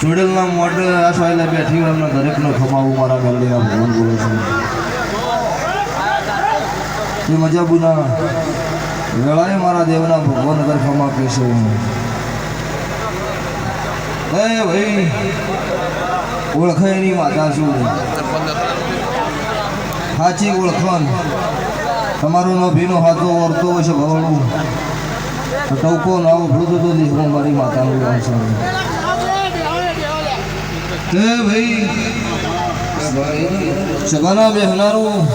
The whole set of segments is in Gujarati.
ચૂડેલના મોઢે આસાયેલા બેઠી હોય એમના દરેકનો ખમાવું મારા મેલડીના ભગવાન બોલે છે. એ મજાબુના વેળાએ મારા દેવના ભગવાન અગર ખમા કહેશે હે. ભાઈ ઓળખે એની માતા છું. સાચી ઓળખણ. તમારો ભીનો હાથો ઓરતો હશે ભવણું ટવકો નાવો ભૂતો તો દીકરો મારી માતાનું નામ છે કે ભાઈ. સભાના બેહનારું,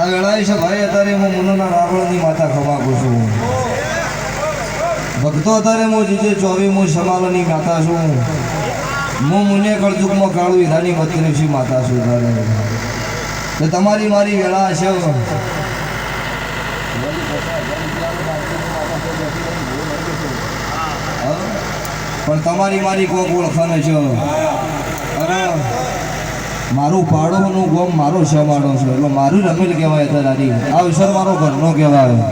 આ વેળાએ છે ભાઈ, અત્યારે હું મુનોના રાવણની માતા ખમાકું છું. ભક્તો, અત્યારે હું જીજે ચોવી હું સમાલની માતા છું. હું મુને કળજુગમાં કાળું હીરાની બત્રીસી માતા છું તારે તો તમારી મારી વેળા છે. પણ તમારી મારી કોક ઓળખાણ છે. અરે, મારું પાડોનું ગોમ મારો શમાડો છે. એટલે મારું રમેલ કહેવાય અત્યારે આ વિસર મારો ઘરનો કહેવાય.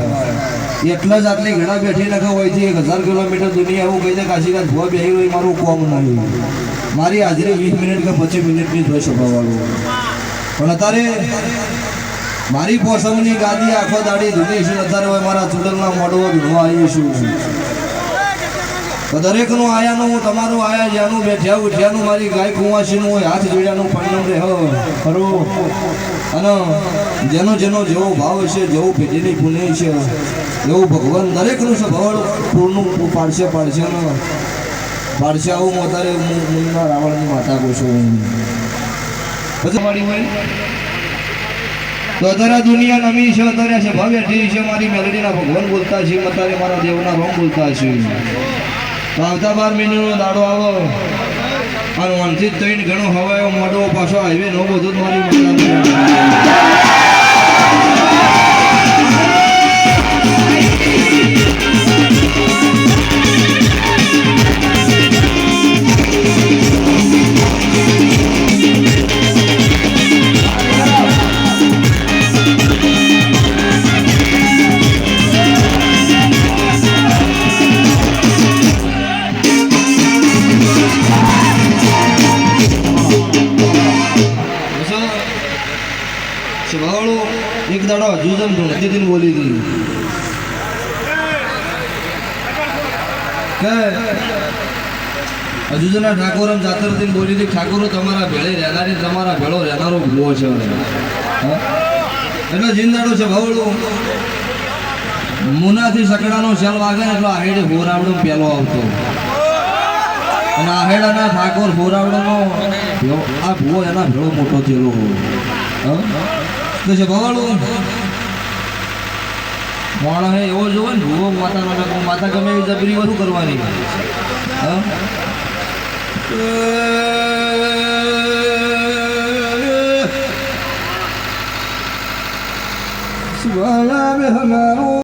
એટલા જ આટલી ઘણા બેઠી નખા હોય છે, એક હજાર કિલોમીટર દુનિયા એવું કહી દે કાશીનાથ ભો બેહી હોય મારું કોમ નહીં. મારી હાજરી વીસ મિનિટ કે પચીસ મિનિટની જોઈ હોય પણ અત્યારે મારી પોસમની ગાદી આખો દાડી ધૂની છે અત્યારે મારા ચૂડલના મોડવો ભીણવા આવી છું દરેકનું આયાનું તમારું આયા જ્યાંનું બેઠ્યા ઉઠ્યાનું મારી ગાય કુંવાસીનું હોય, હાથ જોડ્યાનું પન્નમ રે હો ખરું અને જેનો જેનો જેવો ભાવ છે, જેવું પેઢીની પુણ્ય છે, એવું ભગવાન દરેકનું છે, ભવળ પૂરનું પાડશે પાડશે પાડશે આવું હું અત્યારે હું મુન્ના રાવણની માતા કહું છું. પછી વાળી હોય તો અત્યારે દુનિયા નમી છે, અત્યારે છે ભવ્ય ઠી છે, મારી મેલડીના ભગવાન બોલતા છે અત્યારે મારા દેવના રોમ બોલતા છે. તો આવતા બાર મહિનાનો દાડો આવો. અને વંચિત થઈને ઘણો હવાયો મોડો પાછો હાઈવે નો બધું જ મારી શિવાળો એક દાડો હજુ તો ધૂણતી હતી બોલી હતી કે હજુ જના ઠાકોર જાતર હતી બોલી હતી ઠાકોરો તમારા ભેળે રહેનારી તમારા ભેળો રહેનારો ભૂવો છે? એટલે જિંદાડો છે ભાવડું મુનાથી સકડાનો શેલ વાગે ને એટલો આહેડે હોરાવડો પેલો આવતો અને આહેડાના ઠાકોર હોરાવડોનો આ ભૂવો એના ભેળો મોટો થયેલો હોય? તો છે ભવાળું મોણા એવો જોવે ને, ભૂવો માતા નાના માતા ગમે એવી જબરી વધુ કરવાની હા? સુવાળા બેહનારો